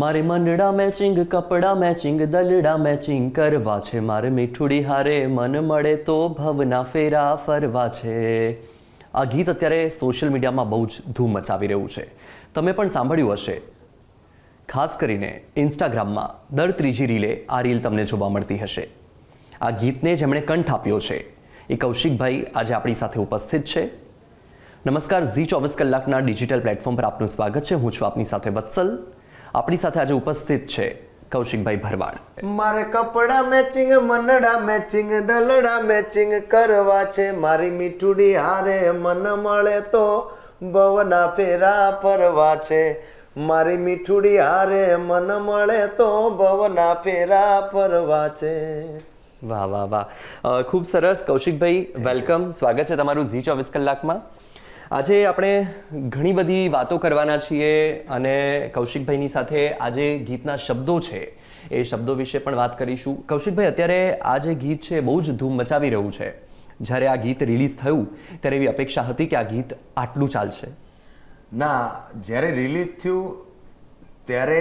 મારે મનડા મેચિંગ કપડા મેચિંગ દલડા મેચિંગ કરવા છે. મારે મીઠુડી હારે મન મળે તો ભવના ફેરા ફરવા છે. આ ગીત અત્યારે સોશિયલ મીડિયામાં બહુ જ ધૂમ મચાવી રહ્યું છે. તમે પણ સાંભળ્યું હશે. ખાસ કરીને ઇન્સ્ટાગ્રામમાં દર ત્રીજી રીલે આ રીલ તમને જોવા મળતી હશે. આ ગીતને જેમણે કંઠ આપ્યો છે, એ કૌશિકભાઈ આજે આપણી સાથે ઉપસ્થિત છે. નમસ્કાર, ઝી ચોવીસ કલાકના ડિજિટલ પ્લેટફોર્મ પર આપનું સ્વાગત છે. હું છું આપની સાથે વત્સલ. આપણી સાથે આજે ઉપસ્થિત છે કૌશિકભાઈ ભરવાડ. મારે કપડા મેચિંગ મનડા મેચિંગ દલડા મેચિંગ કરવા છે. મારી મીઠુડી હારે મન મળે તો ભવના ફેરા ફરવા છે. મારી મીઠુડી હારે મન મળે તો ભવના ફેરા ફરવા છે. વાહ વાહ વાહ. ખૂબ સરસ. કૌશિકભાઈ વેલકમ સ્વાગત છે તમારું ઝી ચોવીસ કલાકમાં. આજે આપણે ઘણી બધી વાતો કરવાના છીએ અને કૌશિકભાઈની સાથે આજે ગીતના શબ્દો છે. એ શબ્દો વિશે પણ વાત કરીશું. કૌશિકભાઈ અત્યારે આ જે ગીત છે બહુ જ ધૂમ મચાવી રહ્યું છે. જ્યારે આ ગીત રિલીઝ થયું ત્યારે એવી અપેક્ષા હતી કે આ ગીત આટલું ચાલશે. ના જ્યારે રિલીઝ થયું ત્યારે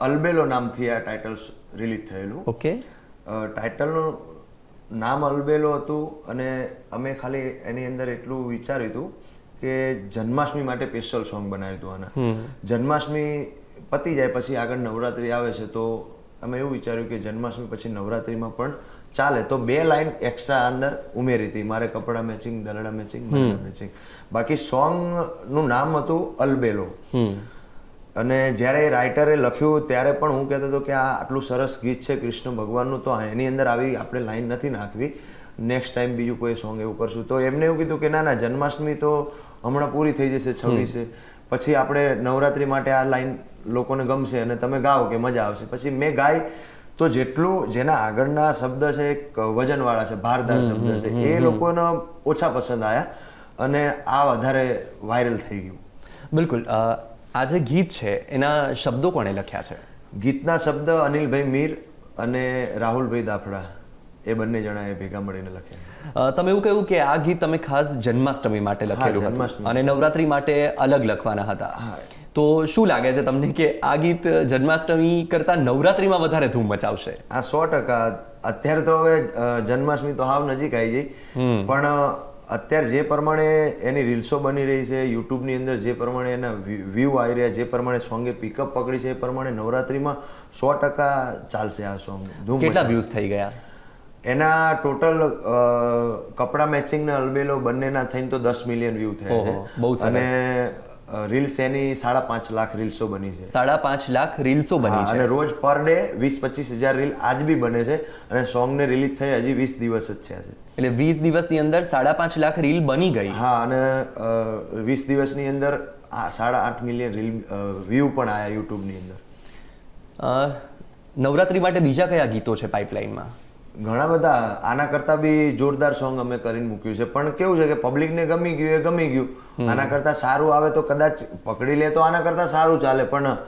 અલબેલો નામથી આ ટાઇટલ રિલીઝ થયેલું. ઓકે. ટાઇટલનું નામ અલબેલો હતું અને અમે ખાલી એની અંદર એટલું વિચાર્યું હતું કે જન્માષ્ટમી માટે સ્પેશિયલ સોંગ બનાવ્યું હતું આના. જન્માષ્ટમી પતી જાય પછી આગળ નવરાત્રી આવે છે તો અમે એવું વિચાર્યું કે જન્માષ્ટમી પછી નવરાત્રીમાં પણ ચાલે. તો બે લાઈન એક્સ્ટ્રા અંદર ઉમેરી હતી. મારે કપડા મેચિંગ દલડા મેચિંગ મેચિંગ બાકી સોંગનું નામ હતું અલબેલો. અને જ્યારે એ રાઇટરે લખ્યું ત્યારે પણ હું કહેતો હતો કે આ આટલું સરસ ગીત છે કૃષ્ણ ભગવાનનું તો એની અંદર આવી આપણે લાઈન નથી નાખવી. નેક્સ્ટ ટાઈમ બીજું કોઈ સોંગ એવું કરશું. તો એમને એવું કીધું કે ના ના જન્માષ્ટમી તો હમણાં પૂરી થઈ જશે છવ્વીસે. પછી આપણે નવરાત્રી માટે આ લાઈન લોકોને ગમશે અને તમે ગાઓ કે મજા આવશે. પછી મેં ગાય તો જેટલું જેના આગળના શબ્દ છે એક વજનવાળા છે ભારદાર શબ્દ છે એ લોકોને ઓછા પસંદ આવ્યા અને આ વધારે વાયરલ થઈ ગયું. બિલકુલ. આ જે ગીત છે એના શબ્દો કોણે લખ્યા છે? ગીતના શબ્દ અનિલભાઈ મીર અને રાહુલભાઈ દાફડા એ બંને જણાએ ભેગા મળીને લખ્યા. તમે એવું કહ્યું કે આ ગીત તમે ખાસ જન્માષ્ટમી માટે લખેલું હતું. અને નવરાત્રી માટે અલગ લખવાના હતા. તો શું લાગે છે તમને કે આ ગીત જન્માષ્ટમી કરતા નવરાત્રીમાં વધારે ધૂમ મચાવશે? આ સો ટકા. અત્યારે તો હવે જન્માષ્ટમી તો હાવ નજીક આવી ગઈ. પણ અત્યારે જે પ્રમાણે એની રીલ્સો બની રહી છે યુટ્યુબની અંદર જે પ્રમાણે એના વ્યૂ આવી રહ્યા જે પ્રમાણે સોંગે પિકઅપ પકડી છે એ પ્રમાણે નવરાત્રીમાં સો ટકા ચાલશે આ સોંગ. ધૂમ કેટલા વ્યૂઝ થઈ ગયા? એના ટોટલ કપડા મેચિંગ ને અલબેલો બંનેના થઈને તો દસ મિલિયન વ્યૂ થયા છે. અને રીલ્સ એની સાડા પાંચ લાખ રીલ્સો બની છે. સાડા પાંચ લાખ રીલ્સો બની છે. અને રોજ પર ડે વીસ પચીસ હજાર રીલ આજ બી બને છે અને સોંગ ને રિલીઝ થઈ હજી વીસ દિવસ જ છે. એટલે વીસ દિવસની અંદર સાડા પાંચ લાખ રીલ બની ગઈ. હા અને વીસ દિવસની અંદર સાડા આઠ મિલિયન રીલ વ્યૂ પણ આયા યુટ્યુબની અંદર. અ, નવરાત્રી માટે બીજા કયા ગીતો છે પાઇપલાઇનમાં ઘણા બધા આના કરતા બી જોરદાર સોંગ અમે કરીને મૂક્યું છે. પણ કેવું છે કે પબ્લિકને ગમી ગયું એ ગમી ગયું. આના કરતા સારું આવે તો કદાચ પકડી લે તો આના કરતા સારું ચાલે પણ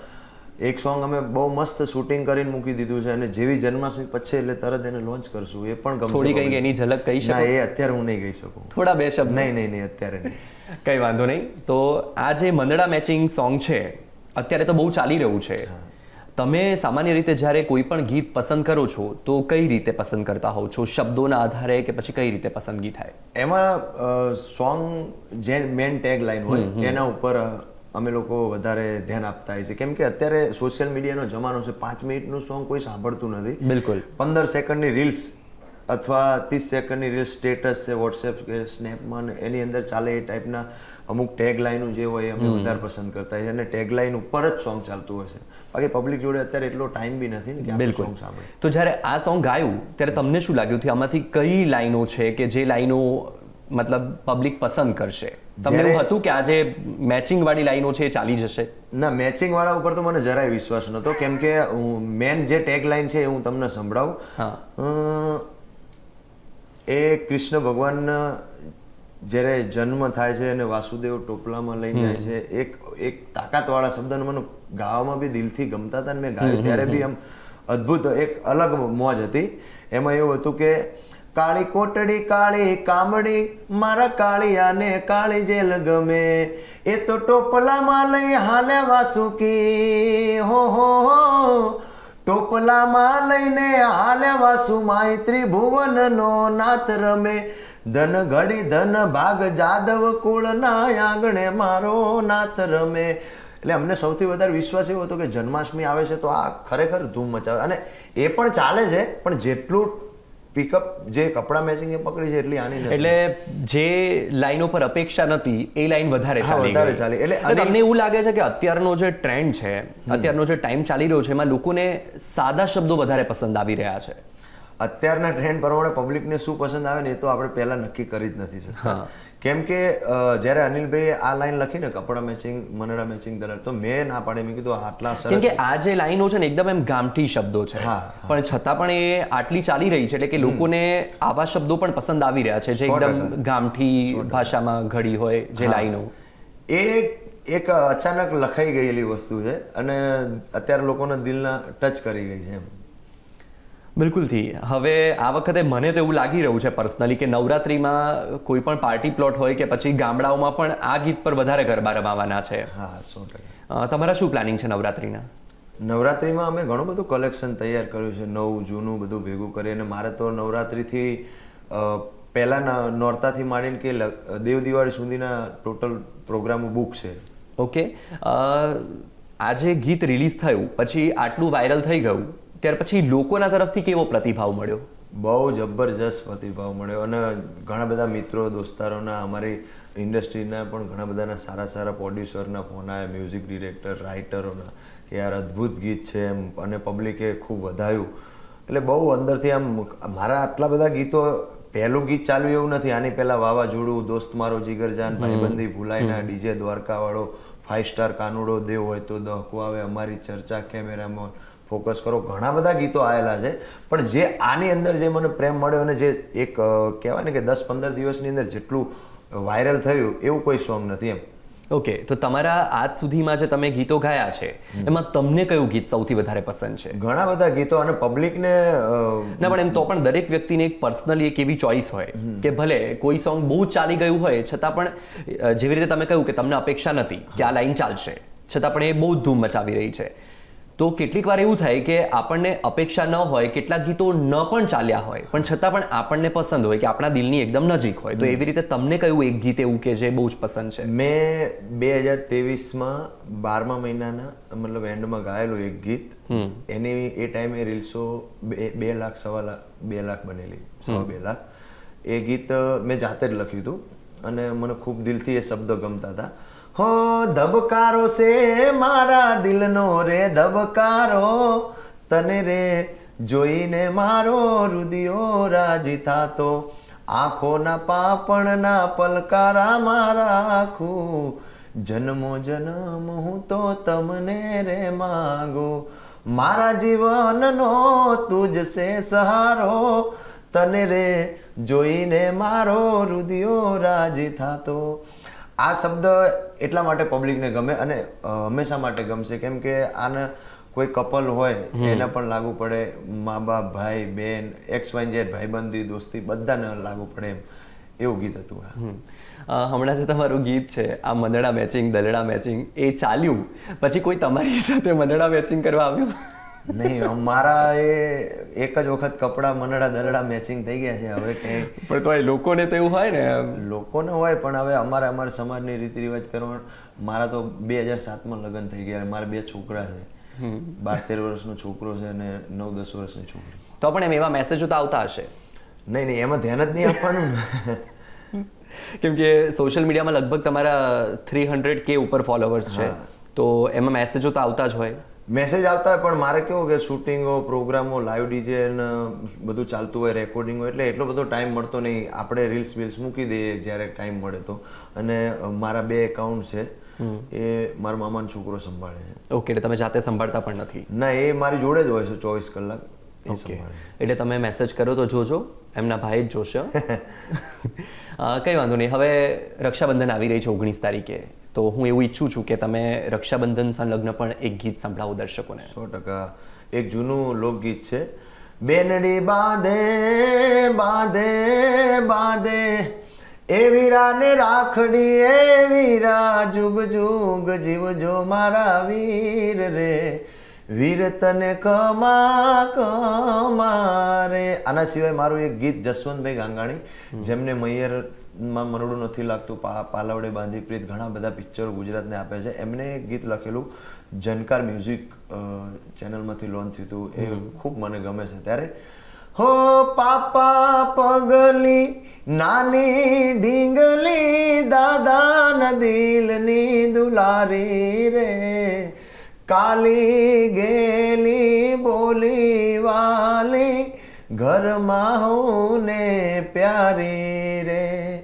એક સોંગ અમે બહુ મસ્ત શૂટિંગ કરીને મૂકી દીધું છે અને જેવી જન્માષ્ટમી પછી એટલે તરત એને લોન્ચ કરશું એ પણ ગમશે થોડી કઈ એની ઝલક કહી શકો? એ અત્યારે હું નહીં કહી શકું. થોડા બે શબ્દ? નહીં નહીં નહીં અત્યારે નહીં. કઈ વાંધો નહીં. તો આ જે મંદડા મેચિંગ સોંગ છે અત્યારે તો બહુ ચાલી રહ્યું છે. તમે સામાન્ય રીતે જ્યારે કોઈ પણ ગીત પસંદ કરો છો તો કઈ રીતે પસંદ કરતા હોવ છો? શબ્દોના આધારે કે પછી કઈ રીતે પસંદગી થાય? એમાં સોંગ જે મેન ટેગ લાઈન હોય તેના ઉપર અમે લોકો વધારે ધ્યાન આપતા હોય છે કેમ કે અત્યારે સોશિયલ મીડિયાનો જમાનો છે પાંચ મિનિટનું સોંગ કોઈ સાંભળતું નથી. બિલકુલ. પંદર સેકન્ડની રીલ્સ અથવા ત્રીસ સેકન્ડની રીલ સ્ટેટસ છે વોટ્સએપ કે સ્નેપમાં એની અંદર ચાલે એ ટાઈપના અમુક ટેગ લાઈનો જે હોય અમે વધારે પસંદ કરતા હોય અને ટેગ લાઈન ઉપર જ સોંગ ચાલતું હોય છે. બાકી પબ્લિક જોડે અત્યારે એટલો ટાઈમ બી નથી ને કે સોંગ સાંભળે તો જ્યારે આ સોંગ ગાયું ત્યારે તમને શું લાગ્યું કે આમાંથી કઈ લાઈનો છે કે જે લાઈનો મતલબ પબ્લિક પસંદ કરશે? તમને એવું હતું કે આ જે મેચિંગ વાળી લાઈનો છે એ ચાલી જશે? ના મેચિંગ વાળા ઉપર તો મને જરાય વિશ્વાસ નહોતો. કેમ કે મેન જે ટેગ લાઈન છે એ હું તમને સંભળાવું. એ કૃષ્ણ ભગવાનના જ્યારે જન્મ થાય છે અને વાસુદેવ ટોપલામાં લઈને જાય છે એક એક તાકાતવાળા શબ્દને મને ગાવામાં બી દિલથી ગમતા હતા અને મેં ગાયું. ત્યારે બી આમ અદ્ભુત એક અલગ મોજ હતી. એમાં એવું હતું કે કાળી કોટડી કાળી કામડી મારા કાળિયાને કાળી જેલ ગમે. એ તો ટોપલામાં લઈ હાલે વાસુકી. હો હો હો. ટોપલામાં લઈને હાલે વાસુ માય ત્રિભુવનનો નાથ રમે. ધન ઘડી ધન ભાગ જાદવ કુળના આંગણે મારો નાથ રમે. એટલે અમને સૌથી વધારે વિશ્વાસ એવો હતો કે જન્માષ્ટમી આવે છે તો આ ખરેખર ધૂમ મચાવે. અને એ પણ ચાલે છે, પણ જેટલું પિકઅપ જે કપડા મેચિંગ એ પકડી છે એટલી આની એટલે જે લાઈનો પર અપેક્ષા નથી એ લાઈન વધારે ચાલી વધારે. ચાલી. એટલે એટલે તમને એવું લાગે છે કે અત્યારનો જે ટ્રેન્ડ છે અત્યારનો જે ટાઈમ ચાલી રહ્યો છે એમાં લોકોને સાદા શબ્દો વધારે પસંદ આવી રહ્યા છે. અત્યારના ટ્રેન્ડ પ્રમાણે પબ્લિકને શું પસંદ આવે ને એ તો આપણે પહેલા નક્કી કરી જ નથી શકતા. કેમ કે જ્યારે અનિલભાઈ આ લાઈન લખીને કપડા મેચિંગ મનડા મેચિંગ દલાલ તો મેં ના પાડે મેં કીધું આટલા કેમ કે આ જે લાઈનો છે ને એકદમ એમ ગામઠી શબ્દો છે. પણ છતાં પણ એ આટલી ચાલી રહી છે એટલે કે લોકોને આવા શબ્દો પણ પસંદ આવી રહ્યા છે જે એકદમ ગામઠી ભાષામાં ઘડી હોય જે લાઈનો. એ એક અચાનક લખાઈ ગયેલી વસ્તુ છે અને અત્યારે લોકોના દિલના ટચ કરી ગઈ છે એમ. બિલકુલથી હવે આ વખતે મને તો એવું લાગી રહ્યું છે પર્સનલી કે નવરાત્રિમાં કોઈ પણ પાર્ટી પ્લોટ હોય કે પછી ગામડાઓમાં પણ આ ગીત પર વધારે ગરબા રમાવાના છે. હા સો ટકા. તમારા શું પ્લાનિંગ છે નવરાત્રિના? નવરાત્રિમાં અમે ઘણું બધું કલેક્શન તૈયાર કર્યું છે નવું જૂનું બધું ભેગું કરી અને મારે તો નવરાત્રિથી પહેલાં નોરતાથી માંડીને કે દેવ દિવાળી સુધીના ટોટલ પ્રોગ્રામો બુક છે. ઓકે આજે ગીત રિલીઝ થયું પછી આટલું વાયરલ થઈ ગયું ત્યાર પછી લોકોના તરફથી કેવો પ્રતિભાવ મળ્યો? બહુ જબરજસ્ત પ્રતિભાવ મળ્યો અને ઘણા બધા મિત્રો દોસ્તારોના અમારી ઇન્ડસ્ટ્રીના પણ ઘણા બધાના સારા સારા પ્રોડ્યુસરના ફોન આવ્યા મ્યુઝિક ડિરેક્ટર રાઇટરોના કે યાર અદ્ભુત ગીત છે એમ અને પબ્લિકે ખૂબ વધાયું. એટલે બહુ અંદરથી આમ મારા આટલા બધા ગીતો પહેલું ગીત ચાલ્યું એવું નથી. આની પહેલાં વાવાઝોડું દોસ્ત મારો જીગરજાન ભાઈબંધી ભૂલાઈના ડીજે દ્વારકાવાળો ફાઇવ સ્ટાર કાનુડો દેવ હોય તો દહકો આવે અમારી ચર્ચા કેમેરામાં ફોકસ કરો. ઘણા બધા ગીતો આવેલા છે પણ જે આની અંદર જે મને પ્રેમ મળ્યો અને જે એક કહેવાય ને કે દસ પંદર દિવસની અંદર જેટલું વાયરલ થયું એવું કોઈ સોંગ નથી એમ. ઓકે તો તમારા આજ સુધીમાં જે તમે ગીતો ગાયા છે એમાં તમને કયું ગીત સૌથી વધારે પસંદ છે? ઘણા બધા ગીતો અને પબ્લિકને ના પણ એમ તો પણ દરેક વ્યક્તિને એક પર્સનલી એક એવી ચોઇસ હોય કે ભલે કોઈ સોંગ બહુ ચાલી ગયું હોય છતાં પણ જેવી રીતે તમે કહ્યું કે તમને અપેક્ષા નથી કે આ લાઈન ચાલશે છતાં પણ એ બહુ ધૂમ મચાવી રહી છે. તો કેટલીક વાર એવું થાય કે આપણને અપેક્ષા ન હોય કેટલાક ગીતો ન પણ ચાલ્યા હોય પણ છતાં પણ આપણને પસંદ હોય કે આપણા દિલની એકદમ નજીક હોય. તો એવી રીતે તમને કયું એક ગીત એવું કે જે બહુ જ પસંદ છે? મેં બે હજાર ત્રેવીસમાં બારમા મહિનાના મતલબ એન્ડમાં ગાયેલું એક ગીત. એની એ ટાઈમે રીલ્સો બે બે લાખ સવા લાખ બે લાખ બનેલી સવા બે લાખ. એ ગીત મેં જાતે જ લખ્યું હતું. અને મને ખૂબ દિલથી એ શબ્દો ગમતા હતા. હો, ધબકારો છે મારા દિલનો રે, ધબકારો. તને રે જોઈને મારો રુદિયો રાજી થાતો. આંખોના પાપણના પલકારા મારા આખું. જન્મો, જન્મ, હું તો તમને રે માગો. મારા જીવનનો તુજ સે સહારો. તને રે જોઈને મારો રુદિયો રાજી થાતો. આ શબ્દ એટલા માટે પબ્લિકને ગમે અને હંમેશા માટે ગમશે. કેમ કે આને કોઈ કપલ હોય એને પણ લાગુ પડે મા બાપ ભાઈ બેન એક્સ વાય ઝેડ ભાઈબંધી દોસ્તી બધાને લાગુ પડે એમ. એવું ગીત હતું હમણાં જે તમારું ગીત છે આ મંદડા મેચિંગ દલડા મેચિંગ એ ચાલ્યું. પછી કોઈ તમારી સાથે મંદડા મેચિંગ કરવા આવ્યું? નહીં મારા એ એક જ વખત કપડા મનડા દરડા મેચિંગ થઈ ગયા છે. હવે કંઈ પણ તો એ લોકોને તો એવું હોય ને લોકોને હોય પણ હવે અમારે અમારા સમાજની રીતિ રિવાજ કરવા મારા તો બે હજાર સાતમાં લગ્ન થઈ ગયા મારા બે છોકરા છે. બાર તેર વર્ષનો છોકરો છે અને નવ દસ વર્ષની છોકરી. તો પણ એમ એવા મેસેજો તો આવતા હશે. નહીં નહીં એમાં ધ્યાન જ નહીં આપવાનું. કેમ કે સોશિયલ મીડિયામાં લગભગ તમારા થ્રી હંડ્રેડ કે ઉપર ફોલોવર્સ છે. તો એમાં મેસેજો તો આવતા જ હોય. મેસેજ આવતા હોય પણ મારે કેવું કે શૂટિંગો પ્રોગ્રામો લાઈવ ડીજે ને બધું ચાલતું હોય રેકોર્ડિંગ હોય એટલે એટલો બધો ટાઈમ મળતો નહીં. આપણે રીલ્સ બીલ્સ મૂકી દઈએ જ્યારે ટાઈમ મળે તો. અને મારા બે એકાઉન્ટ છે એ મારા મામાનો છોકરો સંભાળે છે. ઓકે એટલે તમે જાતે સંભાળતા પણ નથી? ના એ મારી જોડે જ હોય છે ચોવીસ કલાક. ઓકે. એટલે તમે મેસેજ કરો તો જોજો એમના ભાઈ જ જોશે. કંઈ વાંધો નહીં. હવે રક્ષાબંધન આવી રહી છે ઓગણીસ તારીખે. તો હું એવું ઈચ્છું છું કે તમે રક્ષાબંધન સંલગ્ન પણ એક ગીત સંભળાવો દર્શકોને. સો ટકા. એક જૂનું લોકગીત છે. બેનડી બાંધે બાંધે બાંધે. એ વીરાને રાખડી, એ વીરા જુગ જુગ જીવજો મારા વીર રે. વીર તને કમા કમા રે. આના સિવાય મારું એક ગીત જસવંતભાઈ ગાંગાણી, જેમને મૈયરમાં મરડું નથી લાગતું પાલવડે બાંધી પ્રીત ઘણા બધા પિક્ચરો ગુજરાતને આપે છે. એમને એક ગીત લખેલું જનકાર મ્યુઝિક ચેનલમાંથી લોન્ચ થયું હતું. એ ખૂબ મને ગમે છે. ત્યારે હો પાપા પગલી નાની ઢીંગલી દાદા દિલની દુલારી રે. કાલી ગેલી બોલી વાલી ઘરમાં હું ને પ્યારી રે.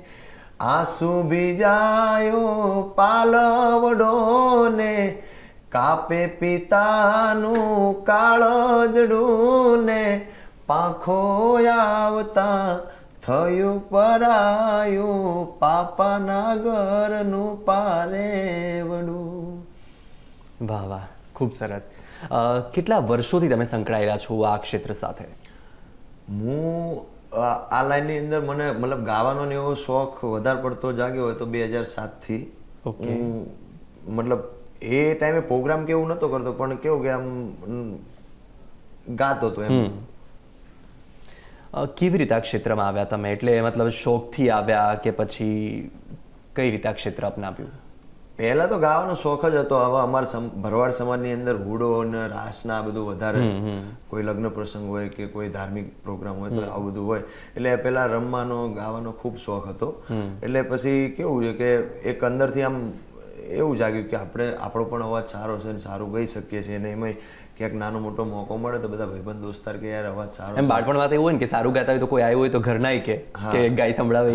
આંસુ ભીજાયો પાલવડો ને કાપે પિતાનું કાળજડું ને પાંખો આવતા થયું પરાયું પાપાના ઘરનું પારેવડું. વાહ વાહ ખૂબ સરસ. કેટલા વર્ષોથી તમે સંકળાયેલા છો આ ક્ષેત્ર સાથે? હું આ લાઈનની અંદર મને મતલબ ગાવાનો ને એવો શોખ વધારે પડતો જાગ્યો હોય તો બે હજાર સાતથી. હું મતલબ એ ટાઈમે પ્રોગ્રામ કેવું નતો કરતો પણ કેવું કે આમ ગાતો હતો એમ. કેવી રીતે આ ક્ષેત્રમાં આવ્યા તમે? એટલે મતલબ શોખથી આવ્યા કે પછી કઈ રીતે આ ક્ષેત્ર અપનાવ્યું? પહેલા તો ગાવાનો શોખ જ હતો હવે અમારા ભરવાડ સમાજની અંદર હુડો અને રાસના આ બધું વધારે કોઈ લગ્ન પ્રસંગ હોય કે કોઈ ધાર્મિક પ્રોગ્રામ હોય તો આવું બધું હોય. એટલે પહેલા રમવાનો ગાવાનો ખૂબ શોખ હતો. એટલે પછી કેવું છે કે એક અંદરથી આમ એવું જાગ્યું કે આપણે આપણો પણ અવાજ સારો છે ને સારું ગાઈ શકીએ છીએ અને એમાં ક્યાંક નાનો મોટો મોકો મળે તો બધા ભાઈબંધ દોસ્તાર કે યાર અવાજ સારો એમ બાળપણમાં તો એવું હોય ને કે સારું ગાતા હોય તો કોઈ આવ્યું હોય તો ઘરના કે કે ગાય સંભળાવે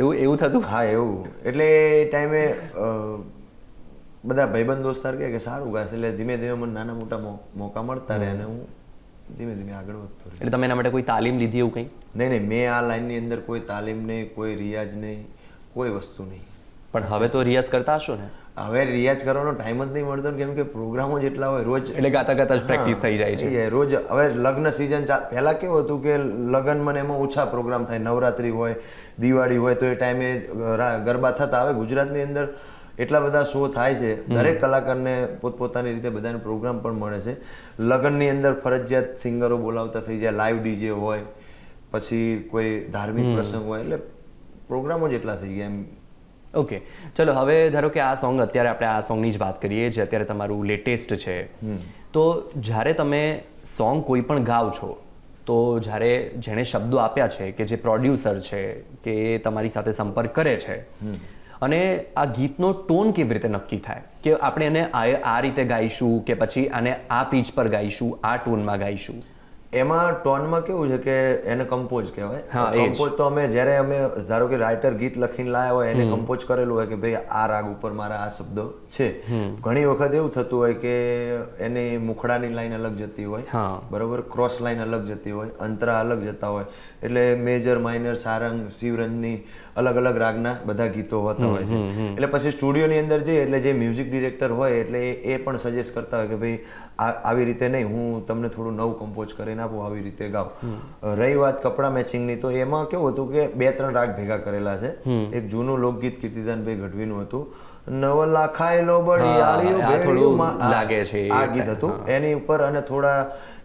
એવું એવું થતું? હા એવું. એટલે એ ટાઈમે બધા ભાઈબંધ દોસ્તાર કે સારું ગાશે. એટલે ધીમે ધીમે મને નાના મોટા મોકા મળતા રહે અને હું ધીમે ધીમે આગળ વધતો રહ્યો એટલે તમે એના માટે કોઈ તાલીમ લીધી એવું કંઈ? નહીં નહીં મેં આ લાઈનની અંદર કોઈ તાલીમ નહીં કોઈ રિયાઝ નહીં કોઈ વસ્તુ નહીં. પણ હવે તો રિયાઝ કરતા હશો ને? હવે રિયાઝ કરવાનો ટાઈમ જ નહીં મળતો કેમ કે પ્રોગ્રામો જેટલા હોય રોજ એટલે ગાતા ગાતા જ પ્રેક્ટિસ થઈ જાય છે. રોજ હવે લગ્ન સિઝન પહેલા કેવું હતું કે લગ્ન મને એમાં ઓછા પ્રોગ્રામ થાય. નવરાત્રી હોય દિવાળી હોય તો એ ટાઈમે ગરબા થતા હવે ગુજરાતની અંદર એટલા બધા શો થાય છે. દરેક કલાકારને પોતપોતાની રીતે બધાને પ્રોગ્રામ પણ મળે છે. લગ્નની અંદર ફરજિયાત સિંગરો બોલાવતા થઈ જાય. લાઈવ ડીજે હોય પછી કોઈ ધાર્મિક પ્રસંગ હોય. એટલે પ્રોગ્રામો જ એટલા થઈ ગયા એમ. ઓકે ચલો હવે ધારો કે આ સોંગ અત્યારે આપણે આ સોંગની જ વાત કરીએ જે અત્યારે તમારું લેટેસ્ટ છે. તો જ્યારે તમે સોંગ કોઈ પણ ગાવ છો તો જ્યારે જેણે શબ્દો આપ્યા છે કે જે પ્રોડ્યુસર છે કે એ તમારી સાથે સંપર્ક કરે છે અને આ ગીતનો ટોન કેવી રીતે નક્કી થાય? કે આપણે એને આ આ રીતે ગાઈશું કે પછી આને આ પીચ પર ગાઈશું આ ટોનમાં ગાઈશું? એમાં ટોનમાં કેવું છે કે એને કમ્પોઝ કહેવાય. કમ્પોઝ તો અમે જ્યારે અમે ધારો કે રાઇટર ગીત લખીને લાયા હોય એને કમ્પોઝ કરેલું હોય કે ભાઈ આ રાગ ઉપર મારા આ શબ્દો છે. ઘણી વખત એવું થતું હોય કે એની મુખડાની લાઈન અલગ જતી હોય બરોબર? ક્રોસ લાઈન અલગ જતી હોય અંતરા અલગ જતા હોય. એટલે મેજર માઇનર સારંગ શિવરંજની અલગ અલગ રાગના બધા ગીતો હોતા હોય છે. એટલે પછી સ્ટુડિયોની અંદર જઈએ એટલે જે મ્યુઝિક ડિરેક્ટર હોય એટલે એ પણ સજેસ્ટ કરતા હોય કે ભાઈ આવી રીતે નહીં હું તમને થોડું નવું કમ્પોઝ કરીને આપું આવી રીતે ગાઉં. રહી વાત કપડા મેચિંગની તો એમાં કેવું હતું કે બે ત્રણ રાગ ભેગા કરેલા છે. એક જૂનું લોકગીત કીર્તિદાનભાઈ ગઢવીનું હતું. નવ લાખાયેલો બળિયાળીઓ લાગે છે આ ગીત હતું. એની ઉપર અને થોડા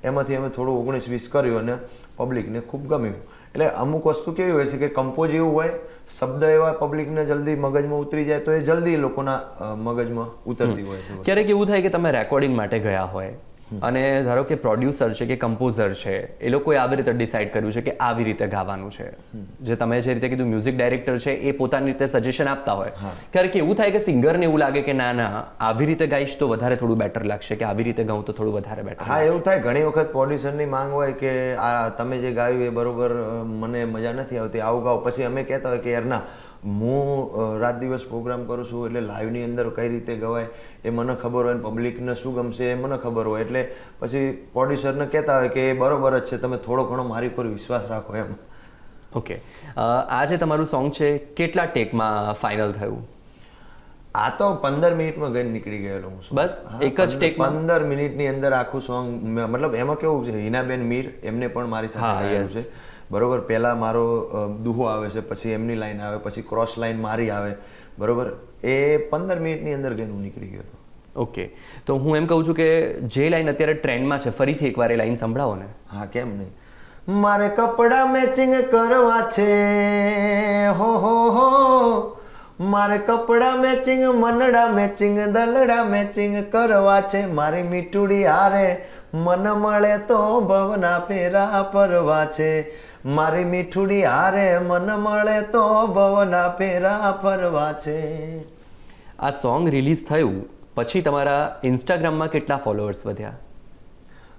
એમાંથી અમે થોડું ઓગણીસ વીસ કર્યું અને પબ્લિકને ખૂબ ગમ્યું. એટલે અમુક વસ્તુ કેવી હોય છે કે કમ્પોઝ એવું હોય શબ્દ એવા પબ્લિકને જલ્દી મગજમાં ઉતરી જાય તો એ જલ્દી લોકોના મગજમાં ઉતરતી હોય છે ક્યારેક એવું થાય કે તમે રેકોર્ડિંગ માટે ગયા હોય અને ધારો કે પ્રોડ્યુસર છે કે કમ્પોઝર છે એ લોકોએ આવી રીતે ડિસાઈડ કર્યું છે કે આવી રીતે ગાવાનું છે. જે તમે જે રીતે કીધું મ્યુઝિક ડાયરેક્ટર છે એ પોતાની રીતે સજેશન આપતા હોય. ક્યારેક એવું થાય કે સિંગરને એવું લાગે કે ના ના આવી રીતે ગાઈશ તો વધારે થોડું બેટર લાગશે કે આવી રીતે ગાઉં તો થોડું વધારે બેટર હા એવું થાય. ઘણી વખત પ્રોડ્યુસરની માંગ હોય કે આ તમે જે ગાયું એ બરોબર મને મજા નથી આવતી આવું ગાઓ. પછી અમે કહેતા હોય કે યાર ના હું રાત દિવસ પ્રોગ્રામ કરું છું એટલે લાઈવની અંદર કઈ રીતે ગવાય એ મને ખબર હોય ને પબ્લિકને શું ગમશે એ મને ખબર હોય. એટલે પછી પ્રોડ્યુસરને કહેતા હોય કે એ બરોબર જ છે તમે થોડો ઘણો મારી પર વિશ્વાસ રાખો એમ. ઓકે આ જે તમારું સોંગ છે કેટલા ટેકમાં ફાઇનલ થયું? આ તો પંદર મિનિટમાં ગઈ નીકળી ગયેલો હું બસ? એક જ ટેક પંદર મિનિટની અંદર આખું સોંગ મતલબ એમાં કેવું છે હિનાબેન મીર એમને પણ મારી સાથે છે. બરોબર? પહેલાં મારો દુહો આવે છે પછી એમની લાઈન આવે પછી ક્રોસ લાઈન મારી આવે. બરોબર? એ પંદર મિનિટની અંદર ગઈને હું નીકળી ગયો હતો. ઓકે તો હું એમ કહું છું કે જે લાઈન અત્યારે ટ્રેન્ડમાં છે ફરીથી એકવાર એ લાઈન સંભળાવો ને. હા કેમ નહીં? મારે કપડાં મેચિંગ કરવા છે. હો હો હો. મારે કપડા મેચિંગ મનડા મેચિંગ દલડા મેચિંગ કરવા છે. મારી મીઠુડી હારે મન મળે તો ભવના ફેરા પરવા છે. મારી મીઠુડી હારે મન મળે તો ભવના ફેરા ફરવા છે. આ સોંગ રિલીઝ થયું પછી તમારા ઇન્સ્ટાગ્રામમાં કેટલા ફોલોઅર્સ વધ્યા?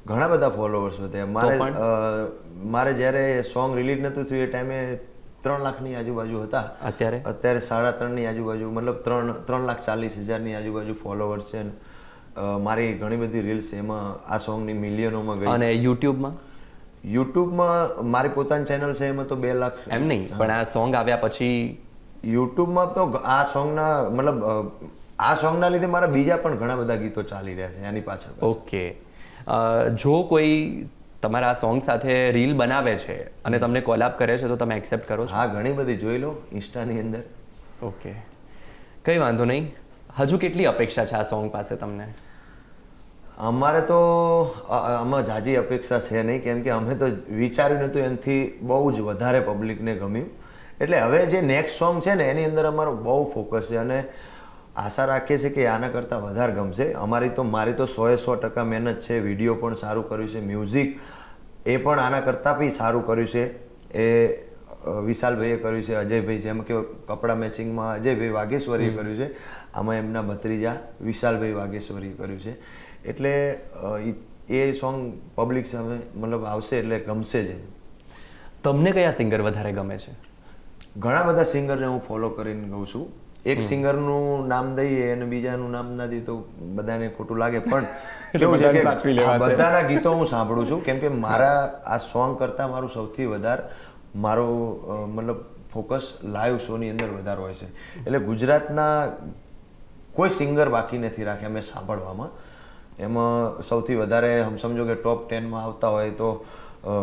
ઘણા બધા ફોલોવર્સ વધ્યા. મારે મારે જ્યારે સોંગ રિલીઝ નહોતું થયું એ ટાઈમે ત્રણ લાખની આજુબાજુ હતા. અત્યારે? અત્યારે સાડા ત્રણની આજુબાજુ મતલબ ત્રણ ત્રણ લાખ ચાલીસ હજારની આજુબાજુ ફોલોવર્સ છે. મારી ઘણી બધી રીલ્સ એમાં આ સોંગની મિલિયનોમાં ગઈ. અને યુટ્યુબમાં? યુટ્યુબમાં મારી પોતાની ચેનલ છે એમાં તો બે લાખ. એમ નહીં પણ આ સોંગ આવ્યા પછી યુટ્યુબમાં તો આ સોંગના મતલબ આ સોંગના લીધે મારા બીજા પણ ઘણા બધા ગીતો ચાલી રહ્યા છે એની પાછળ ઓકે. જો કોઈ તમારા આ સોંગ સાથે રીલ બનાવે છે અને તમને કોલાબ કરે છે તો તમે એક્સેપ્ટ કરો છો? હા ઘણી બધી જોઈ લો ઇન્સ્ટાની અંદર. ઓકે. કંઈ વાંધો નહીં. હજુ કેટલી અપેક્ષા છે આ સોંગ પાસે તમને? અમારે તો આમાં જાજી અપેક્ષા છે નહીં, કેમ કે અમે તો વિચાર્યું નહોતું, એનાથી બહુ જ વધારે પબ્લિકને ગમ્યું. એટલે હવે જે નેક્સ્ટ સોંગ છે ને, એની અંદર અમારો બહુ ફોકસ છે અને આશા રાખીએ છીએ કે આના કરતાં વધારે ગમશે. અમારી તો, મારી તો સોએ સો ટકા મહેનત છે, વીડિયો પણ સારું કર્યું છે મ્યુઝિક એ પણ આના કરતાં બી સારું કર્યું છે. એ વિશાલભાઈએ કર્યું છે અજયભાઈ જેમ કે કપડા મેચિંગમાં અજયભાઈ વાઘેશ્વરીએ કર્યું છે. આમાં એમના ભત્રીજા વિશાલભાઈ વાઘેશ્વરીએ કર્યું છે. એટલે એ સોંગ પબ્લિક સામે મતલબ આવશે એટલે ગમશે જ તમને કયા સિંગર વધારે ગમે છે? ઘણા બધા સિંગરને હું ફોલો કરીને ગઉં છું. એક સિંગરનું નામ દઈએ અને બીજાનું નામ ના દઈએ તો બધાને ખોટું લાગે પણ કેવું છે કે. બધાના ગીતો હું સાંભળું છું. કેમ કે મારા આ સોંગ કરતાં મારું સૌથી વધારે મારો મતલબ ફોકસ લાઈવ શોની અંદર વધારે હોય છે. એટલે ગુજરાતના કોઈ સિંગર બાકી નથી રાખ્યા મેં સાંભળવામાં. એમાં સૌથી વધારે હમ સમજો કે ટોપ ટેનમાં આવતા હોય તો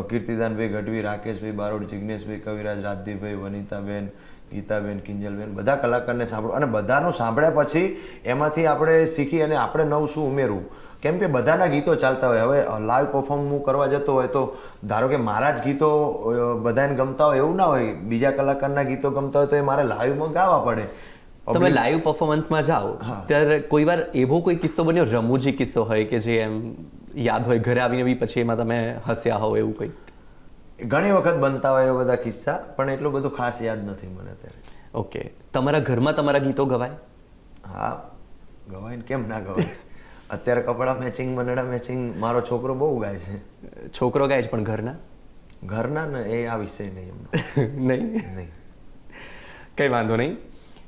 કીર્તિદાનભાઈ ગઢવી, રાકેશભાઈ બારોડ, જિગ્નેશભાઈ કવિરાજ, રાજદીપભાઈ, વનિતાબેન, ગીતાબેન, કિંજલબેન, બધા કલાકારને સાંભળો. અને બધાનું સાંભળ્યા પછી એમાંથી આપણે શીખી અને આપણે નવું શું ઉમેરવું. કેમ કે બધાના ગીતો ચાલતા હોય. હવે લાઈવ પરફોર્મ હું કરવા જતો હોય તો ધારો કે મારા જ ગીતો બધાને ગમતા હોય એવું ના હોય. બીજા કલાકારના ગીતો ગમતા હોય તો એ મારે લાઈવમાં ગાવા પડે. તમે લાઈવ પરફોર્મન્સમાં જાઓ ત્યારે કોઈ વાર એવો કોઈ કિસ્સો બન્યો? રમૂજી કિસ્સો હોય કે જે એમ યાદ હોય ઘરે આવીને બી પછી એમાં તમે હસ્યા હોવ એવું કંઈ ઘણી વખત બનતા હોય એવા બધા કિસ્સા પણ એટલું બધું ખાસ યાદ નથી મને અત્યારે. ઓકે. તમારા ઘરમાં તમારા ગીતો ગવાય? હા. ગવાય ને કેમ ના ગવાય? અત્યારે કપડાં મેચિંગ મનડા મેચિંગ મારો છોકરો બહુ ગાય છે. છોકરો ગાય છે પણ ઘરના? ઘરના ને એ આ વિષય નહીં નહીં? નહીં. કંઈ વાંધો નહીં.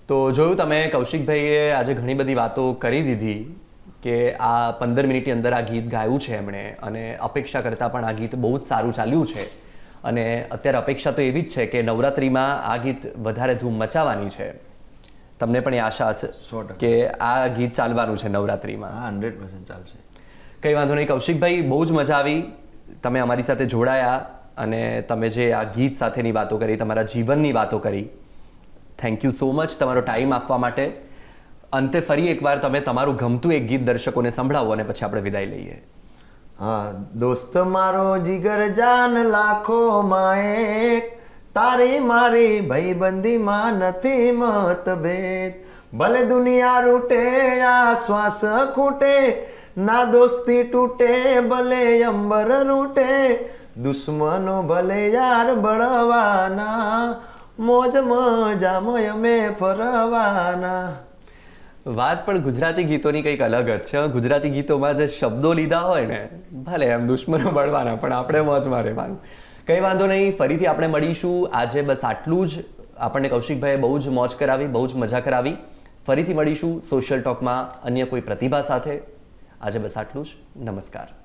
તો જોયું તમે કૌશિકભાઈએ આજે ઘણી બધી વાતો કરી દીધી કે આ પંદર મિનિટની અંદર આ ગીત ગાયું છે એમણે અને અપેક્ષા કરતાં પણ આ ગીત બહુ જ સારું ચાલ્યું છે. અને અત્યારે અપેક્ષા તો એવી જ છે કે નવરાત્રિમાં આ ગીત વધારે ધૂમ મચાવવાની છે. તમને પણ એ આશા છે કે આ ગીત ચાલવાનું છે નવરાત્રિમાં. હા હંડ્રેડ પર્સન્ટ ચાલશે. કંઈ વાંધો નહીં કૌશિકભાઈ બહુ જ મજા આવી. તમે અમારી સાથે જોડાયા અને તમે જે આ ગીત સાથેની વાતો કરી તમારા જીવનની વાતો કરી થેન્ક યુ સો મચ તમારો ટાઈમ આપવા માટે. અંતે ફરી એકવાર તમે તમારું ગમતું એક ગીત દર્શકોને સંભળાવો અને પછી આપણે વિદાય લઈએ. હા દોસ્ત મારો જીગર જાન લાખો માં એક તારી મારી ભાઈબંધીમાં નથી મતભેદ. ભલે દુનિયા રૂટે આ શ્વાસ ખૂટે, ના દોસ્તી તૂટે, ભલે અંબર રૂટે. દુશ્મનો ભલે યાર બળવાના, મોજ મજામાં અમે ફરવાના. વાત પણ ગુજરાતી ગીતોની કંઈક અલગ જ છે. ગુજરાતી ગીતોમાં જે શબ્દો લીધા હોય ને, ભલે એમ દુશ્મનો બળવાના, પણ આપણે મોજમાં રહેવાનું કંઈ વાંધો નહીં, ફરીથી આપણે મળીશું. આજે બસ આટલું જ. આપણને કૌશિકભાઈએ બહુ જ મોજ કરાવી, બહુ જ મજા કરાવી. ફરીથી મળીશું સોશિયલ ટોકમાં અન્ય કોઈ પ્રતિભા સાથે. આજે બસ આટલું જ. નમસ્કાર.